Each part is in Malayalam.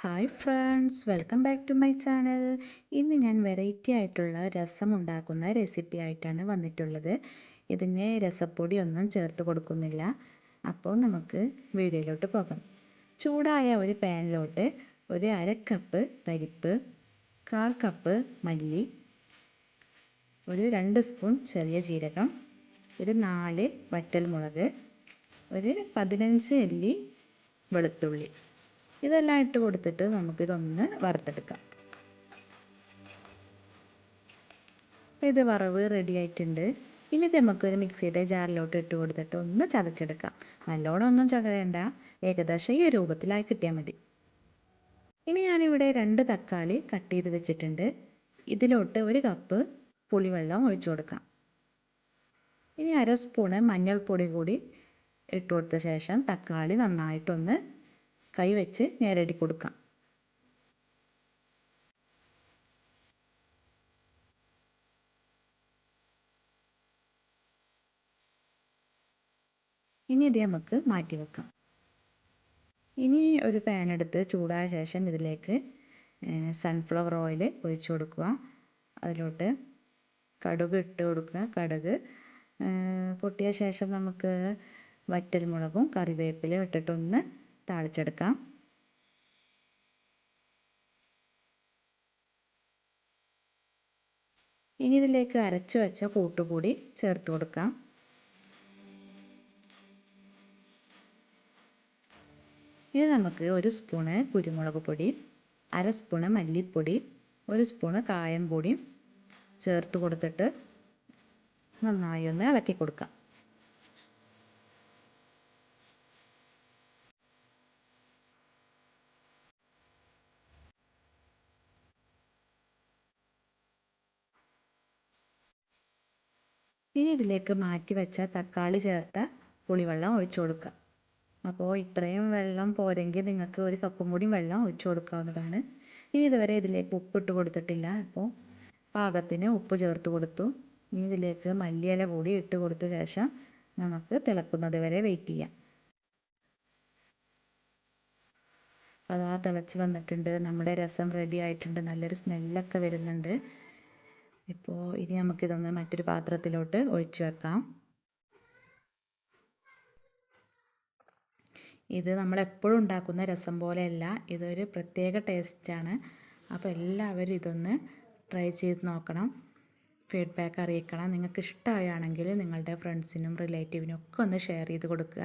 Hi friends welcome back to my channel ഇന്ന് ഞാൻ വെറൈറ്റി ആയിട്ടുള്ള രസം ഉണ്ടാക്കുന്ന റെസിപ്പി ആയിട്ടാണ് വന്നിട്ടുള്ളത്. ഇതിന് രസപ്പൊടി ഒന്നും ചേർത്ത് കൊടുക്കുന്നില്ല. അപ്പോൾ നമുക്ക് വീഡിയോയിലോട്ട് പോകാം. ചൂടായ ഒരു പാനിലോട്ട് ഒരു അര കപ്പ് പരിപ്പ് കാൽ കപ്പ് മല്ലി ഒരു രണ്ട് സ്പൂൺ ചെറിയ ജീരകം ഒരു നാല് വറ്റൽമുളക് ഒരു പതിനഞ്ച് അല്ലി വെളുത്തുള്ളി. ഇതെല്ലാം ഇട്ട് കൊടുത്തിട്ട് നമുക്കിതൊന്ന് വറുത്തെടുക്കാം. ഇത് വറവ് റെഡി ആയിട്ടുണ്ട്. ഇനി നമുക്കൊരു മിക്സിയുടെ ജാറിലോട്ട് ഇട്ട് കൊടുത്തിട്ട് ഒന്ന് ചതച്ചെടുക്കാം. നല്ലോണം ഒന്നും ചതയേണ്ട. ഏകദേശം ഈ രൂപത്തിലായി കിട്ടിയാൽ മതി. ഇനി ഞാനിവിടെ രണ്ട് തക്കാളി കട്ട് ചെയ്ത് വെച്ചിട്ടുണ്ട്. ഇതിലോട്ട് ഒരു കപ്പ് പുളിവെള്ളം ഒഴിച്ചു കൊടുക്കാം. ഇനി അര സ്പൂണ് മഞ്ഞൾപ്പൊടി കൂടി ഇട്ട് കൊടുത്ത ശേഷം തക്കാളി നന്നായിട്ടൊന്ന് കൈ വെച്ച് നേരടി കൊടുക്കാം. ഇനി ഇത് നമുക്ക് മാറ്റി വെക്കാം. ഇനി ഒരു പാൻ എടുത്ത് ചൂടായ ശേഷം ഇതിലേക്ക് സൺഫ്ലവർ ഓയിൽ ഒഴിച്ചു കൊടുക്കുക. അതിലോട്ട് കടുക് ഇട്ട് കൊടുക്കുക. കടുക് പൊട്ടിയ ശേഷം നമുക്ക് വറ്റൽമുളകും കറിവേപ്പിലയും ഇട്ടിട്ടൊന്ന് താളിച്ചെടുക്കാം. ഇനി ഇതിലേക്ക് അരച്ചു വെച്ച കൂട്ടുകൂടി ചേർത്ത് കൊടുക്കാം. ഇനി നമുക്ക് ഒരു സ്പൂണ് കുരുമുളക് പൊടി അര സ്പൂണ് മല്ലിപ്പൊടി ഒരു സ്പൂണ് കായം പൊടിയും ചേർത്ത് കൊടുത്തിട്ട് നന്നായി ഒന്ന് ഇളക്കി കൊടുക്കാം. ഇനി ഇതിലേക്ക് മാറ്റി വെച്ച തക്കാളി ചേർത്ത പുളിവെള്ളം ഒഴിച്ചു കൊടുക്കുക. അപ്പോൾ ഇത്രയും വെള്ളം പോരെങ്കിൽ നിങ്ങൾക്ക് ഒരു കപ്പും കൂടി വെള്ളം ഒഴിച്ചു കൊടുക്കാവുന്നതാണ്. ഇനി ഇതുവരെ ഇതിലേക്ക് ഉപ്പിട്ട് കൊടുത്തിട്ടില്ല. അപ്പോൾ പാകത്തിന് ഉപ്പ് ചേർത്ത് കൊടുത്തു. ഇനി ഇതിലേക്ക് മല്ലിയില കൂടി ഇട്ട് കൊടുത്ത ശേഷം നമുക്ക് തിളക്കുന്നത് വരെ വെയിറ്റ് ചെയ്യാം. അതാ തിളച്ച് വന്നിട്ടുണ്ട്. നമ്മുടെ രസം റെഡി ആയിട്ടുണ്ട്. നല്ലൊരു സ്മെല്ലൊക്കെ വരുന്നുണ്ട്. ഇപ്പോൾ ഇനി നമുക്കിതൊന്ന് മറ്റൊരു പാത്രത്തിലോട്ട് ഒഴിച്ചു വെക്കാം. ഇത് നമ്മൾ എപ്പോഴും ഉണ്ടാക്കുന്ന രസം പോലെയല്ല ഇതൊരു പ്രത്യേക ടേസ്റ്റാണ് അപ്പോൾ എല്ലാവരും ഇതൊന്ന് ട്രൈ ചെയ്ത് നോക്കണം ഫീഡ്ബാക്ക് അറിയിക്കണം. നിങ്ങൾക്ക് ഇഷ്ടമായാണെങ്കിൽ നിങ്ങളുടെ ഫ്രണ്ട്സിനും റിലേറ്റീവിനും ഒക്കെ ഒന്ന് ഷെയർ ചെയ്ത് കൊടുക്കുക.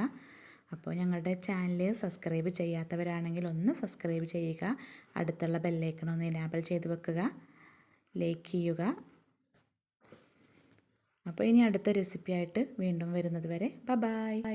അപ്പോൾ ഞങ്ങളുടെ ചാനൽ സബ്സ്ക്രൈബ് ചെയ്യാത്തവരാണെങ്കിൽ ഒന്ന് സബ്സ്ക്രൈബ് ചെയ്യുക അടുത്തുള്ള ബെല്ലൈക്കൺ എനാബിൾ ചെയ്ത് വെക്കുക ലൈക്ക് ചെയ്യുക. അപ്പോൾ ഇനി അടുത്ത റെസിപ്പിയായിട്ട് വീണ്ടും വരുന്നത് വരെ. ബ